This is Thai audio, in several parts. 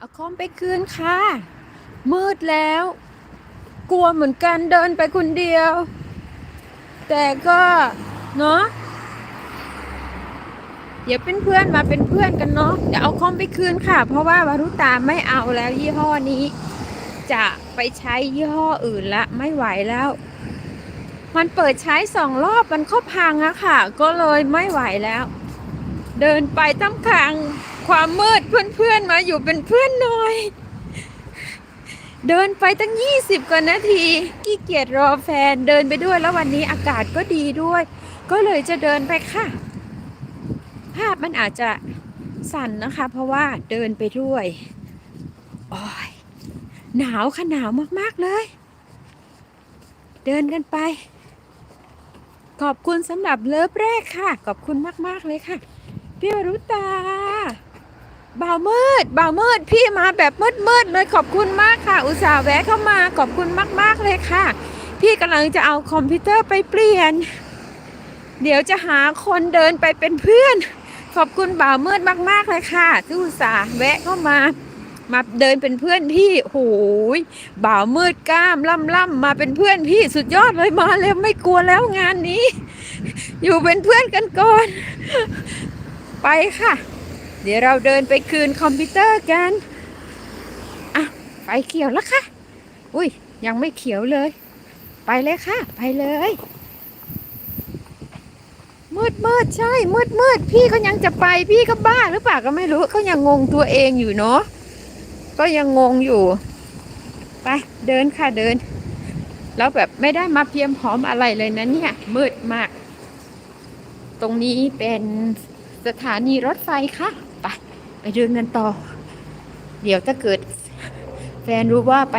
เอาคอมไปคืนค่ะ มืดแล้ว กลัวเหมือนกันเดินไปคนเดียว แต่ก็เนาะเดี๋ยวเป็นเพื่อนมาเป็นเพื่อนกันเนาะเดี๋ยวเอาคอมไปคืนค่ะ เพราะว่าวารุตาไม่เอาแล้วยี่ห้อนี้ จะไปใช้ยี่ห้ออื่นละไม่ไหวแล้ว มันเปิดใช้สองรอบมันก็พังอะค่ะ ก็เลยไม่ไหวแล้ว เดินไปตั้งคาง ความมืดเพื่อนๆมาอยู่เป็นเพื่อนหน่อย เดินไปตั้ง 20 กว่านาทีขี้เกียจรอแฟนเดินไปด้วยแล้ววันนี้อากาศก็ดีด้วย ก็เลยจะเดินไปค่ะ ภาพมันอาจจะสั่นนะคะ เพราะว่าเดินไปด้วยโอ้ยหนาวค่ะหนาวมากๆเลย เดินกันไป ขอบคุณสำหรับเลิฟแรกค่ะ ขอบคุณมาก ๆ เลยค่ะพี่วรุตา บ่าวมืดบ่าวมืดพี่มาแบบมืดมืดเลยขอบคุณมากค่ะ อุตส่าห์แวะเข้ามาขอบคุณมาก ๆ เลยค่ะ พี่กำลังจะเอาคอมพิวเตอร์ไปเปลี่ยน เดี๋ยวจะหาคนเดินไปเป็นเพื่อน ขอบคุณบ่าวมืดมาก ๆ เลยค่ะที่อุตส่าห์แวะเข้ามา มาเดินเป็นเพื่อนพี่โหยบ่าวมืดกล้ามล่ำล่ำมาเป็นเพื่อนพี่สุดยอดเลยมาแล้วไม่กลัวแล้วงานนี้ อยู่เป็นเพื่อนกันก่อน ไปค่ะ เดี๋ยวเราเดินไปคืนคอมพิวเตอร์กัน อะไฟเขียวแล้วค่ะ อุ้ย ยังไม่เขียวเลย ไปเลยค่ะ ไปเลย มืดมืดใช่ มืดมืดพี่ก็ยังจะไป พี่ก็บ้าหรือเปล่าก็ไม่รู้ ก็ยังงงตัวเองอยู่เนาะ ก็ยังงงอยู่ ไปเดินค่ะเดิน แล้วแบบไม่ได้มาเพียมพร้อมอะไรเลยนะเนี่ย มืดมาก ตรงนี้เป็นสถานีรถไฟค่ะ ไปไปเดินกันต่อ เดี๋ยวถ้าเกิด แฟนรู้ว่าไป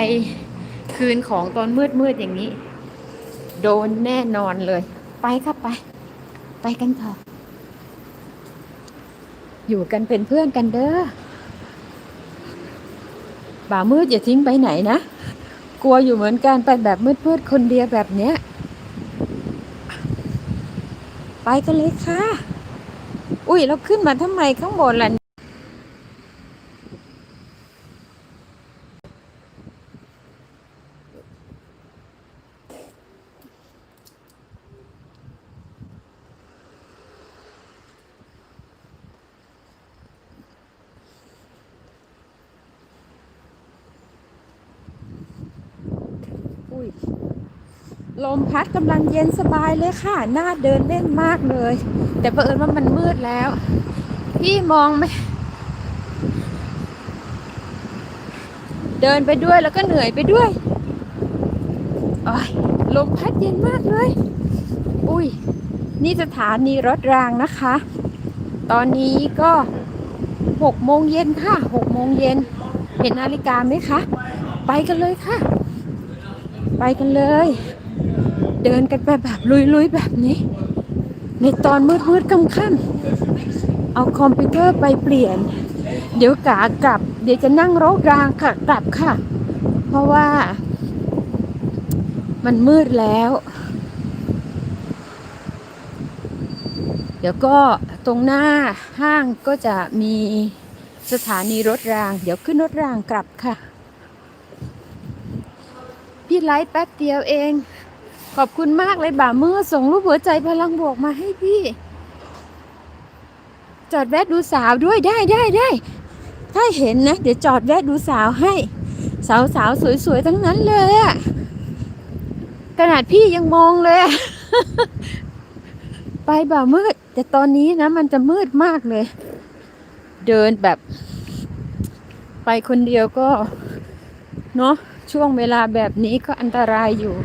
คืนของตอนมืดมืดๆอย่างนี้ โดนแน่นอนเลย ไปค่ะไป ไปกันเถอะอยู่กันเป็นเพื่อนกันเด้อบ่ามืดอย่าทิ้งไปไหนนะ กลัวอยู่เหมือนกันไปแบบมืดมืดๆคนเดียวแบบเนี้ย ไปกันเลยค่ะ อุ้ยเราขึ้นมาทำไมข้างบนล่ะอุ้ย ลมพัดกำลังเย็นสบายเลยค่ะ น่าเดินเล่นมากเลย แต่เผอิญว่ามันมืดแล้ว พี่มองไม่ เดินไปด้วยแล้วก็เหนื่อยไปด้วยโอ้ยลมพัดเย็นมากเลย อุ้ย นี่สถานีรถรางนะคะ ตอนนี้ก็หกโมงเย็นค่ะหกโมงเย็น เห็นนาฬิกาไหมคะ ไปกันเลยค่ะ ไปกันเลย เดินกันไปแบบลุยๆแบบนี้ ในตอนมืดๆค่ำๆเอาคอมพิวเตอร์ไปเปลี่ยน เดี๋ยวกากลับ เดี๋ยวจะนั่งรถรางค่ะกลับค่ะ เพราะว่า มันมืดแล้ว เดี๋ยวก็ตรงหน้าห้างก็จะมีสถานีรถราง เดี๋ยวขึ้นรถรางกลับค่ะ พี่ไลฟ์แป๊บเดียวเอง ขอบคุณมากเลยบ่ามือส่งรูปหัวใจพลังบวกมาให้พี่ จอดแวะดูสาวด้วยได้ได้ได้ ถ้าเห็นนะ เดี๋ยวจอดแวะดูสาวให้ สาวสาวสวยๆทั้งนั้นเลยอะขนาดพี่ยังมองเลย ไปบ่ามืด แต่ตอนนี้นะ มันจะมืดมากเลย เดินแบบ ไปคนเดียวก็ เนาะช่วงเวลาแบบนี้ก็อันตรายอยู่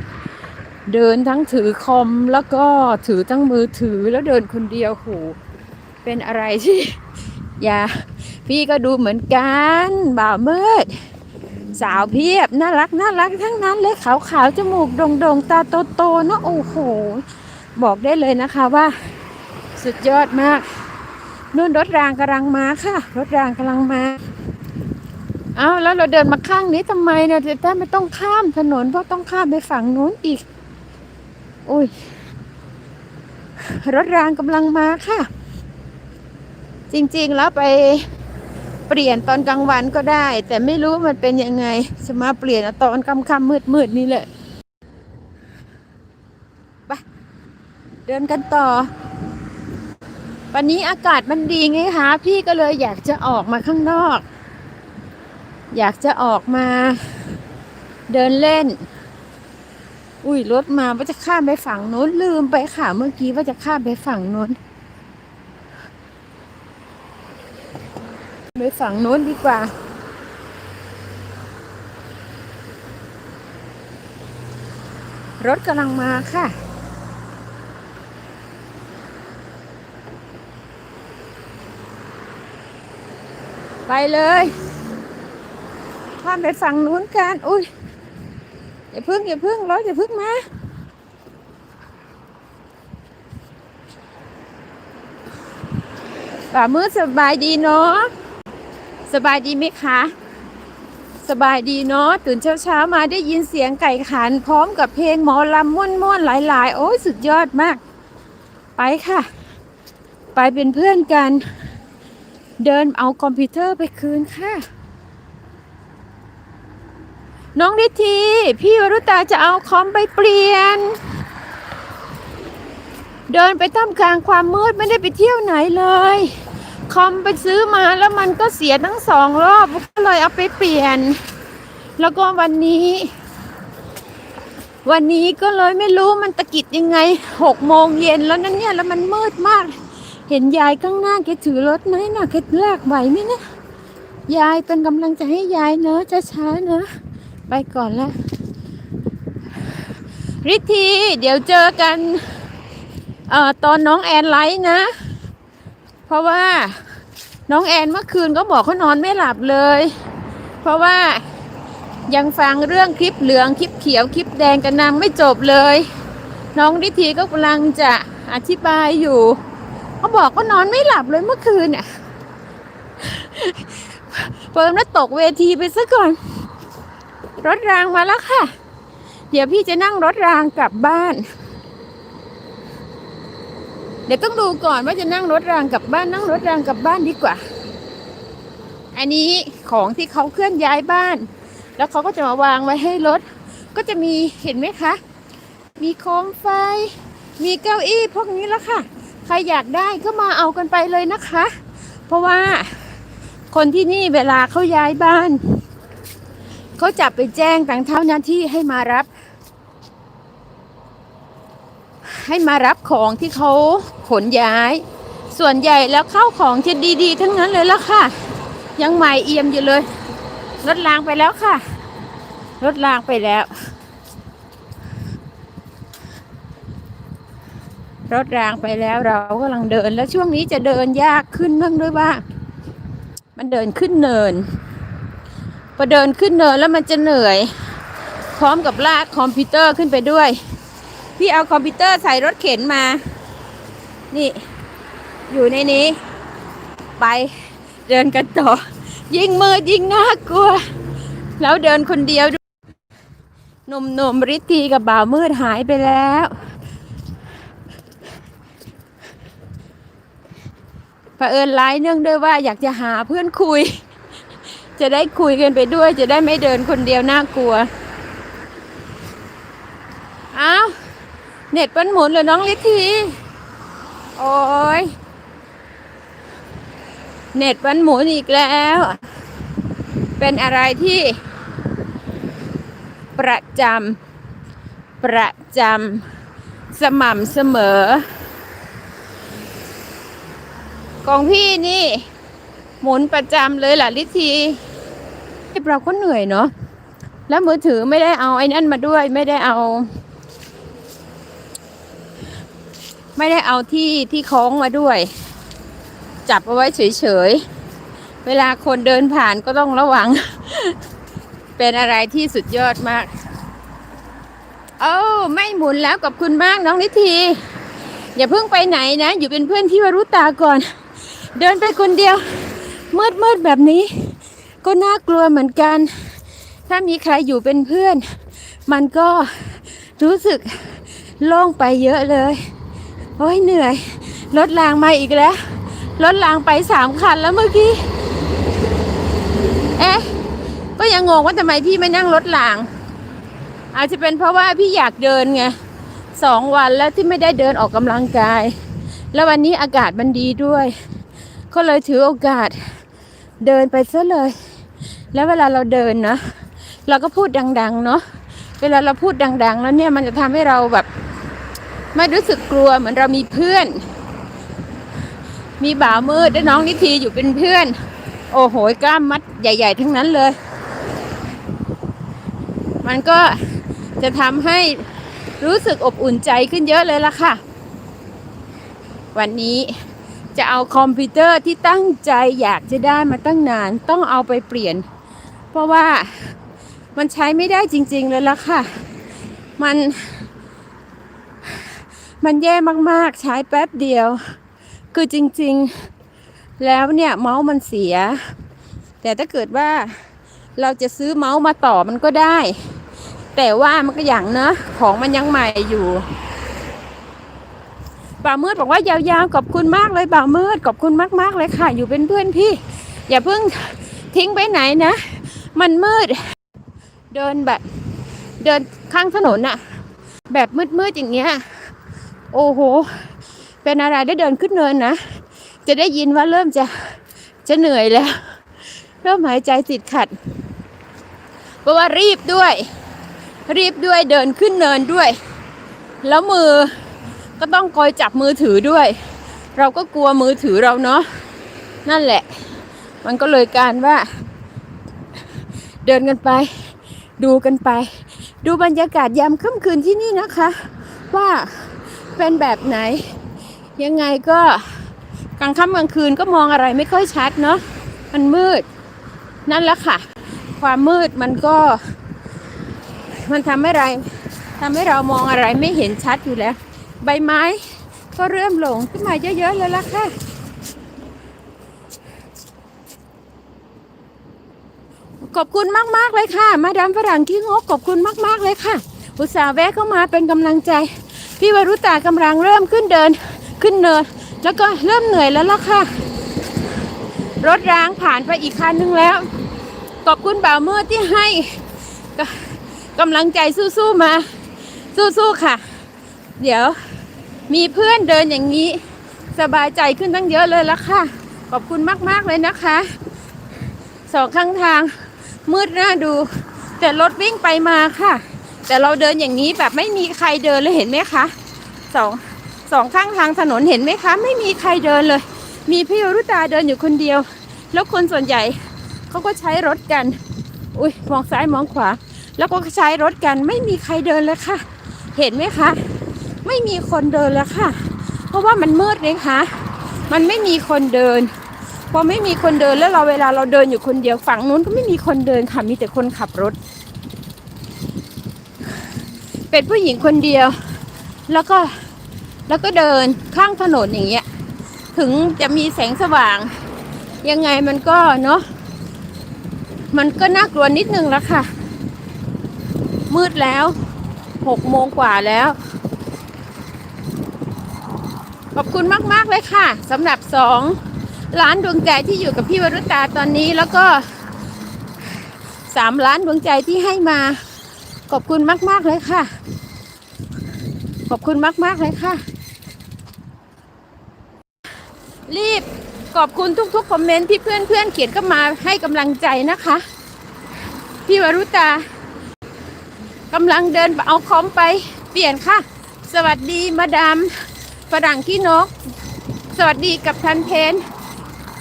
เดินทั้งถือคอมแล้วก็ถือทั้งมือถือแล้วเดินคนเดียวโหเป็นอะไรที่ อย่า พี่ก็ดูเหมือนกันบ่าวมืด สาวเพียบน่ารักน่ารักทั้งนั้นเลยขาวขาวๆจมูกโด่งโด่งๆตาโตโตๆเนะโอ้โห บอกได้เลยนะคะว่า สุดยอดมากนู่นรถรางกำลังมาค่ะ รถรางกำลังมาเอาแล้วเราเดินมาข้างนี้ทำไมเนี่ยแต่ไม่ต้องข้ามถนนเพราะต้องข้ามไปฝั่งนู้นอีก โอ้ย รถรางกำลังมาค่ะ จริงๆแล้วไปเปลี่ยนตอนกลางวันก็ได้ แต่ไม่รู้มันเป็นยังไง จะมาเปลี่ยนตอนค่ำค่ำมืดมืดๆนี่แหละไปเดินกันต่อ วันนี้อากาศมันดีไงคะพี่ก็เลยอยากจะออกมาข้างนอก อยากจะออกมาเดินเล่น อุ้ยรถมาว่าจะข้ามไปฝั่งโน้นลืมไปค่ะ เมื่อกี้ว่าจะข้ามไปฝั่งโน้นไปฝั่งโน้นดีกว่า รถกำลังมาค่ะไปเลยข้ามไปฝั่งนู้นกัน อุ้ย อย่าพึ่งอย่าพึ่งรถอย่าพึ่งมาป่ามืดสบายดีเนาะสบายดีไหมคะ สบายดีเนาะตื่นเช้าเช้าๆมาได้ยินเสียงไก่ขัน พร้อมกับเพลงหมอลำม่วนๆหลาย ๆ โอ้ยสุดยอดมาก ไปค่ะ ไปเป็นเพื่อนกัน เดินเอาคอมพิวเตอร์ไปคืนค่ะ น้องนิทีพี่วรุตาจะเอาคอมไปเปลี่ยน เดินไปท่ามกลางความมืดไม่ได้ไปเที่ยวไหนเลย คอมไปซื้อมาแล้วมันก็เสียทั้งสองรอบก็เลยเอาไปเปลี่ยน แล้วก็วันนี้ วันนี้ก็เลยไม่รู้มันตะกิดยังไงหกโมงเย็นแล้วนั่นเนี่ยแล้วมันมืดมาก เห็นยายข้างหน้าแกถือรถไหมนะแกลากไหวไหมนะยายเป็นกำลังใจให้ยายเนอะช้าๆเนอะ ไปก่อนละริทีเดี๋ยวเจอกันเอ่อตอนน้องแอนไลฟ์นะ เพราะว่าน้องแอนเมื่อคืนก็บอกเขานอนไม่หลับเลย เพราะว่ายังฟังเรื่องคลิปเหลืองคลิปเขียวคลิปแดงกันนางไม่จบเลย น้องริทีก็กำลังจะอธิบายอยู่เขาบอกก็นอนไม่หลับเลยเมื่อคืนเนี่ยเปิดแล้วตกเวทีไปซะก่อน รถรางมาแล้วค่ะ เดี๋ยวพี่จะนั่งรถรางกลับบ้าน เดี๋ยวต้องดูก่อนว่าจะนั่งรถรางกลับบ้านนั่งรถรางกลับบ้านดีกว่า อันนี้ของที่เขาเคลื่อนย้ายบ้าน แล้วเขาก็จะมาวางไว้ให้รถ ก็จะมีเห็นไหมคะ มีโคมไฟ มีเก้าอี้พวกนี้แล้วค่ะ ใครอยากได้ก็มาเอากันไปเลยนะคะ เพราะว่าคนที่นี่เวลาเขาย้ายบ้าน เขาจับไปแจ้งทางเท่าหน้าที่ให้มารับ ให้มารับของที่เขาขนย้าย ส่วนใหญ่แล้วเข้าของจะดีๆ ทั้งนั้นเลยละค่ะ ยังใหม่เอี่ยมอยู่เลยรถรางไปแล้วค่ะรถรางไปแล้ว รถรางไปแล้วเรากำลังเดินแล้วช่วงนี้จะเดินยากขึ้นเนื่องด้วยว่า มันเดินขึ้นเนิน พอเดินขึ้นเนินแล้วมันจะเหนื่อย พร้อมกับลากคอมพิวเตอร์ขึ้นไปด้วย พี่เอาคอมพิวเตอร์ใส่รถเข็นมา นี่ อยู่ในนี้ ไปเดินกันต่อ ยิ่งมืดยิ่งน่ากลัว แล้วเดินคนเดียวด้วยหนุ่มริตีกับบ่าวมืดหายไปแล้วเผอิญไลน์เนื่องด้วยว่าอยากจะหาเพื่อนคุย จะได้คุยกันไปด้วย จะได้ไม่เดินคนเดียวน่ากลัว อ้าว เน็ตมันหมุนเลยน้องลิที โอ้ย เน็ตมันหมุนอีกแล้ว เป็นอะไรที่ ประจำ ประจำ สม่ำเสมอ ของพี่นี่ หมุนประจำเลยล่ะลิทีเราก็เหนื่อยเนาะแล้วมือถือไม่ได้เอาไอ้นั่นมาด้วย ไม่ได้เอา ไม่ได้เอาที่ที่คล้องมาด้วย จับเอาไว้เฉยๆ เวลาคนเดินผ่านก็ต้องระวัง เป็นอะไรที่สุดยอดมาก โอ้ไม่หมุนแล้วกับคุณมากน้องนิทีอย่าเพิ่งไปไหนนะ อยู่เป็นเพื่อนพี่วรุตาก่อน เดินไปคนเดียว มืดมืดแบบนี้ ก็น่ากลัวเหมือนกัน ถ้ามีใครอยู่เป็นเพื่อน มันก็รู้สึกโล่งไปเยอะเลย โอ้ยเหนื่อย รถรางมาอีกแล้ว รถรางไปสามคันแล้วเมื่อกี้ เอ๊ะ ก็ยังงงว่าทำไมพี่ไม่นั่งรถหลาง อาจจะเป็นเพราะว่าพี่อยากเดินไงสองวันแล้วที่ไม่ได้เดินออกกำลังกาย แล้ววันนี้อากาศมันดีด้วย ก็เลยถือโอกาสเดินไปซะเลย แล้วเวลาเราเดินนะเราก็พูดดัง ๆ เนาะเวลาเราพูดดัง ๆ แล้วเนี่ยมันจะทำให้เราแบบ ไม่รู้สึกกลัวเหมือนเรามีเพื่อน มีบ่าวมืดและน้องนิธีอยู่เป็นเพื่อน โอ้โหกล้ามมัดใหญ่ ๆ ทั้งนั้นเลย มันก็จะทำให้รู้สึกอบอุ่นใจขึ้นเยอะเลยล่ะค่ะ วันนี้ จะเอาคอมพิวเตอร์ที่ตั้งใจอยากจะได้มาตั้งนาน ต้องเอาไปเปลี่ยน เพราะว่ามันใช้ไม่ได้จริง ๆ เลยล่ะค่ะ มัน มันแย่มากๆ ใช้แป๊บเดียว คือจริง ๆ แล้วเนี่ยเมาส์มันเสีย แต่ถ้าเกิดว่าเราจะซื้อเมาส์มาต่อมันก็ได้ แต่ว่ามันก็อย่างเนะของมันยังใหม่อยู่ บ่าวมืดบอกว่ายาวๆขอบคุณมากเลยบ่าวมืดขอบคุณมากๆเลยค่ะ อยู่เป็นเพื่อนพี่ อย่าเพิ่งทิ้งไปไหนนะ มันมืด เดินแบบ เดินข้างถนนอะแบบมืดๆอย่างเงี้ยโอ้โห เป็นอะไรได้เดินขึ้นเนินนะ จะได้ยินว่าเริ่มจะจะเหนื่อยแล้ว เริ่มหายใจติดขัด เพราะว่ารีบด้วย รีบด้วยเดินขึ้นเนินด้วย แล้วมือ ก็ต้องคอยจับมือถือด้วย เราก็กลัวมือถือเราเนาะนั่นแหละ มันก็เลยการว่า เดินกันไป ดูกันไป ดูบรรยากาศยามค่ำคืนที่นี่นะคะ ว่าเป็นแบบไหน ยังไงก็กลางค่ำกลางคืนก็มองอะไรไม่ค่อยชัดเนาะมันมืด นั่นแหละค่ะ ความมืดมันก็ มันทำให้ไรทำให้เรามองอะไรไม่เห็นชัดอยู่แล้ว ใบไม้ก็เริ่มหลงขึ้นมาเยอะๆเลยล่ะค่ะ ขอบคุณมากๆเลยค่ะ มาดามฝรั่งขี้งกขอบคุณมากๆเลยค่ะ อุตส่าห์แวะเข้ามาเป็นกำลังใจ พี่วรุตากำลังเริ่มขึ้นเดินขึ้นเนิน แล้วก็เริ่มเหนื่อยแล้วล่ะค่ะ รถรางผ่านไปอีกคันนึงแล้ว ขอบคุณบ่าวมืดที่ให้กกำลังใจสู้ๆมา สู้ๆค่ะ เดี๋ยวมีเพื่อนเดินอย่างนี้ สบายใจขึ้นตั้งเยอะเลยละค่ะ ขอบคุณมาก ๆ เลยนะคะ สองข้างทางมืดน่าดู แต่รถวิ่งไปมาค่ะ แต่เราเดินอย่างนี้แบบไม่มีใครเดินเลยเห็นไหมคะสองสองข้างทางถนนเห็นไหมคะ ไม่มีใครเดินเลย มีพี่รุตาเดินอยู่คนเดียว แล้วคนส่วนใหญ่เขาก็ใช้รถกัน อุ้ยมองซ้ายมองขวา แล้วก็ใช้รถกันไม่มีใครเดินเลยค่ะ เห็นไหมคะ ไม่มีคนเดินแล้วค่ะ เพราะว่ามันมืดเลยค่ะ มันไม่มีคนเดิน พอไม่มีคนเดินแล้วเราเวลาเราเดินอยู่คนเดียวฝั่งนู้นก็ไม่มีคนเดินค่ะ มีแต่คนขับรถ เป็นผู้หญิงคนเดียว แล้วก็แล้วก็เดินข้างถนนอย่างเงี้ย ถึงจะมีแสงสว่าง ยังไงมันก็เนาะ มันก็น่ากลัวนิดนึงแล้วค่ะ มืดแล้วหกโมงกว่าแล้ว ขอบคุณมากๆเลยค่ะสำหรับสองล้านดวงใจที่อยู่กับพี่วรุตาตอนนี้แล้วก็สามล้านดวงใจที่ให้มา ขอบคุณมาก ๆ เลยค่ะ ขอบคุณมาก ๆ เลยค่ะ รีบขอบคุณทุก ๆ คอมเมนต์ที่เพื่อนๆเขียนก็มาให้กำลังใจนะคะ พี่วรุตากำลังเดินเอาคอมไปเปลี่ยนค่ะ สวัสดีมาดาม ฝรั่งขี้นก สวัสดีกับทันเพน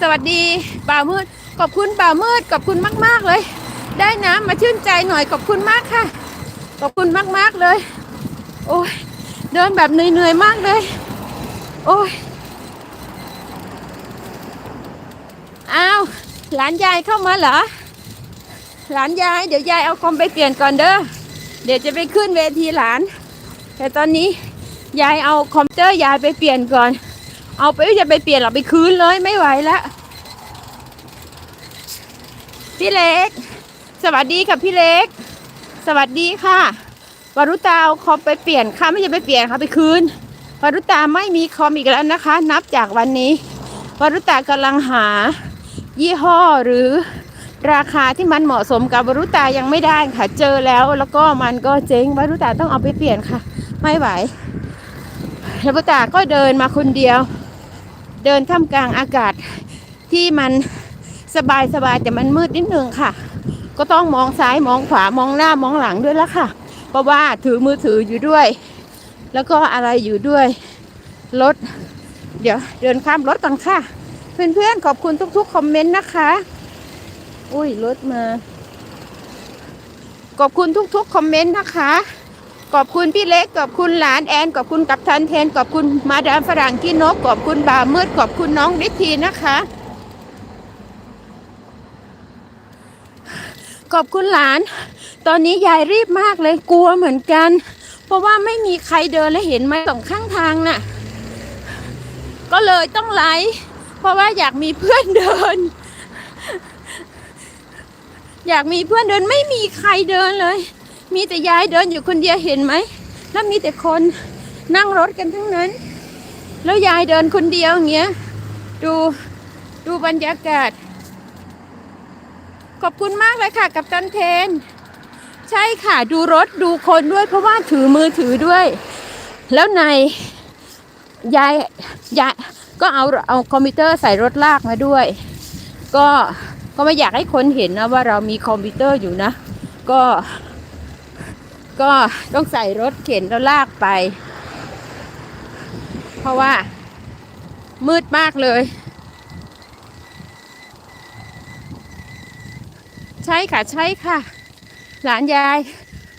สวัสดีบ่าวมืด ขอบคุณบ่าวมืด ขอบคุณมาก ๆ เลย ได้น้ำมาชื่นใจหน่อยขอบคุณมากค่ะ ขอบคุณมาก ๆ เลย โอ้ยเดินแบบเหนื่อยๆมากเลย โอ้ยอ้าวหลานยายเข้ามาเหรอหลานยาย เดี๋ยวยายเอาคอมไปเปลี่ยนก่อนเด้อเดี๋ยวจะไปขึ้นเวทีหลาน แต่ตอนนี้ ยายเอาคอมพิวเตอร์ยายไปเปลี่ยนก่อน เอาไปจะไปเปลี่ยนหรอไปคืนเลยไม่ไหวแล้วพี่เล็ก สวัสดีค่ะพี่เล็ก สวัสดีค่ะวารุตาเอาคอมไปเปลี่ยนค่ะไม่ใช่ไปเปลี่ยนค่ะไปคืนวารุตาไม่มีคอมอีกแล้วนะคะ นับจากวันนี้วารุตากำลังหา ยี่ห้อหรือราคาที่มันเหมาะสมกับวรุตายังไม่ได้ค่ะ เจอแล้วแล้วก็มันก็เจ๊งวรุตาต้องเอาไปเปลี่ยนค่ะ ไม่ไหว แล้ววรุตาก็เดินมาคนเดียว เดินท่ามกลางอากาศที่มันสบายสบายๆแต่มันมืดนิดนึงค่ะ ก็ต้องมองซ้ายมองขวามองหน้ามองหลังด้วยละค่ะ เพราะว่าถือมือถืออยู่ด้วย แล้วก็อะไรอยู่ด้วยรถเดี๋ยวเดินข้ามรถก่อนค่ะ เพื่อนๆขอบคุณทุกๆคอมเมนต์นะคะ อุ้ยรถมา ขอบคุณทุกๆคอมเมนต์นะคะ ขอบคุณพี่เล็กขอบคุณหลานแอนขอบคุณกับทันเทนขอบคุณมาดามฝรั่งกินนกขอบคุณบามืดขอบคุณน้องฤทธีนะคะ ขอบคุณหลาน ตอนนี้ยายรีบมากเลยกลัวเหมือนกัน เพราะว่าไม่มีใครเดินและเห็นไหมสองข้างทางน่ะ ก็เลยต้องไลฟ์เพราะว่าอยากมีเพื่อนเดิน อยากมีเพื่อนเดินไม่มีใครเดินเลย มีแต่ยายเดินอยู่คนเดียวเห็นไหม แล้วมีแต่คนนั่งรถกันทั้งนั้น แล้วยายเดินคนเดียวอย่างเงี้ย ดูดูบรรยากาศ ขอบคุณมากเลยค่ะ กับตันเทน ใช่ค่ะดูรถดูคนด้วยเพราะว่าถือมือถือด้วย แล้วในยายยายก็เอาเอาคอมพิวเตอร์ใส่รถลากมาด้วย ก็ก็ไม่อยากให้คนเห็นนะว่าเรามีคอมพิวเตอร์อยู่นะ ก็ ก็ต้องใส่รถเข็นแล้วลากไป เพราะว่า มืดมากเลย ใช่ค่ะใช่ค่ะ หลานยาย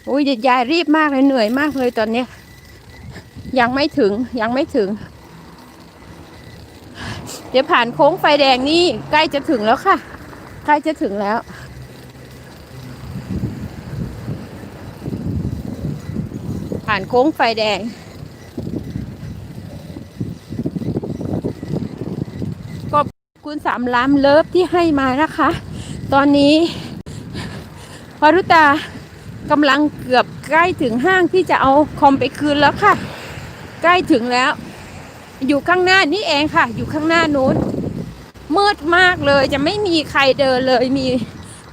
โอ้ยยายรีบมากเลยเหนื่อยมากเลยตอนนี้ ยังไม่ถึงยังไม่ถึง เดี๋ยวผ่านโค้งไฟแดงนี่ใกล้จะถึงแล้วค่ะ ใกล้จะถึงแล้ว ผ่านโค้งไฟแดง ขอบคุณสามล้ามเลิฟที่ให้มานะคะ ตอนนี้พารุตากำลังเกือบใกล้ถึงห้างที่จะเอาคอมไปคืนแล้วค่ะ ใกล้ถึงแล้ว อยู่ข้างหน้านี่เองค่ะ อยู่ข้างหน้านู้นมืดมากเลยจะไม่มีใครเดินเลยมี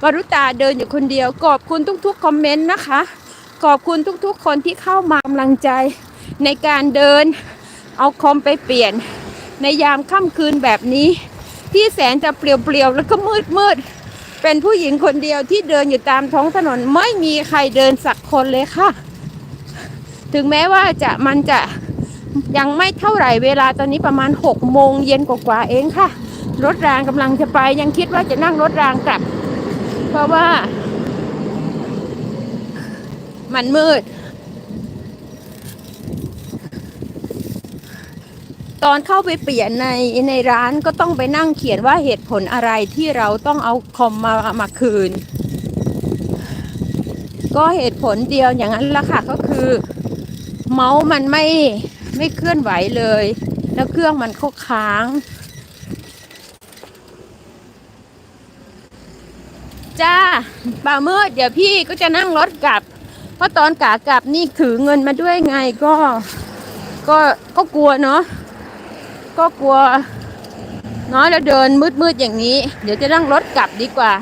วรุตาเดินอยู่คนเดียวขอบคุณทุกๆคอมเมนต์นะคะ ขอบคุณทุกๆ คนที่เข้ามากำลังใจในการเดิน เอาคอมไปเปลี่ยน ในยามค่ำคืนแบบนี้ ที่แสนจะเปลี่ยวๆ แล้วก็มืดมืดๆเป็นผู้หญิงคนเดียวที่เดินอยู่ตามท้องถนนไม่มีใครเดินสักคนเลยค่ะ ถึงแม้ว่าจะมันจะยังไม่เท่าไหร่เวลาตอนนี้ประมาณ6โมงเย็นกว่าๆเองค่ะ รถรางกำลังจะไปยังคิดว่าจะนั่งรถรางกลับ เพราะว่า มันมืด ตอนเข้าไปเปลี่ยนในในร้านก็ต้องไปนั่งเขียนว่าเหตุผลอะไรที่เราต้องเอาคอมมามาคืน ก็เหตุผลเดียวอย่างนั้นละค่ะก็คือ เมาส์มันไม่ไม่เคลื่อนไหวเลย แล้วเครื่องมันก็ค้างจ้าบ่ามืดเดี๋ยวพี่ก็จะนั่งรถกลับ ราะตอนกากลับนี่ถือเงินมาด้วยไงก็ ก็ก็กลัวเนาะก็กลัวเนาะแล้วเดินมืดๆอย่างนี้ เดี๋ยวจะนั่งรถกลับดีกว่า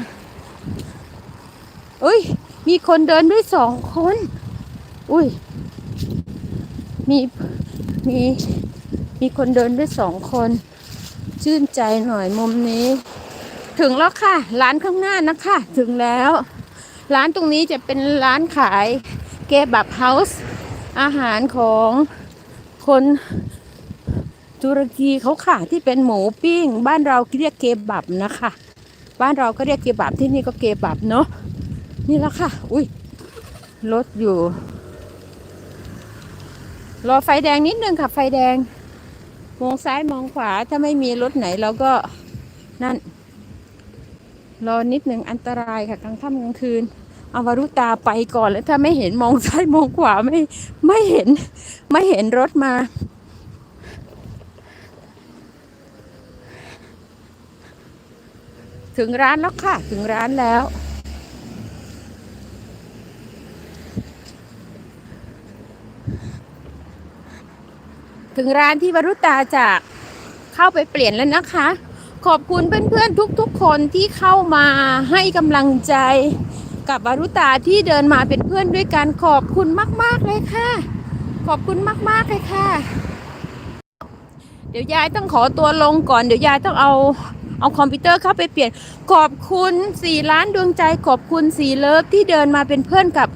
อุ้ย มีคนเดินด้วยสองคน อุ้ย มี มี มีคนเดินด้วยสองคน ชื่นใจหน่อยมุมนี้ ถึงแล้วค่ะ ร้านข้างหน้านะคะ ถึงแล้ว ร้านตรงนี้จะเป็นร้านขายเกบับเฮาส์อาหารของคนตุรกีเขาค่ะที่เป็นหมูปิ้ง บ้านเราเรียกเกบับนะคะ บ้านเราก็เรียกเกบับที่นี่ก็เกบับเนาะนี่แล้วค่ะ อุ้ยรถอยู่ รอไฟแดงนิดนึงค่ะ ไฟแดง มองซ้ายมองขวาถ้าไม่มีรถไหนเราก็นั่น รอนิดหนึ่งอันตรายค่ะกลางค่ำกลางคืน อาวรุตาไปก่อนแล้วถ้าไม่เห็นมองซ้ายมองขวาไม่ไม่เห็น ไม่เห็นรถมา ถึงร้านแล้วค่ะ ถึงร้านแล้ว ถึงร้านที่วรุตาจะเข้าไปเปลี่ยนแล้วนะคะ ขอบคุณเพื่อนๆทุกๆคนที่เข้ามาให้กำลังใจ กับวารุตาที่เดินมาเป็นเพื่อนด้วยกันขอบคุณมาก ๆ เลยค่ะ ขอบคุณมาก ๆ เลยค่ะ เดี๋ยวยายต้องขอตัวลงก่อน เดี๋ยวยายต้องเอาเอาคอมพิวเตอร์เข้าไปเปลี่ยน ขอบคุณสี่ล้านดวงใจ ขอบคุณสีเลิฟที่เดินมาเป็นเพื่อนกับ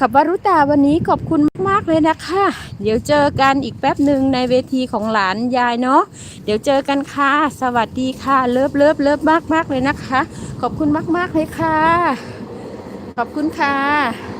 กับวรุตาวันนี้ขอบคุณมาก ๆ เลยนะคะ เดี๋ยวเจอกันอีกแป๊บหนึ่งในเวทีของหลานยายเนาะ เดี๋ยวเจอกันค่ะ สวัสดีค่ะ เลิฟเลิฟเลิฟมาก ๆ เลยนะคะ ขอบคุณมาก ๆ เลยค่ะ ขอบคุณค่ะ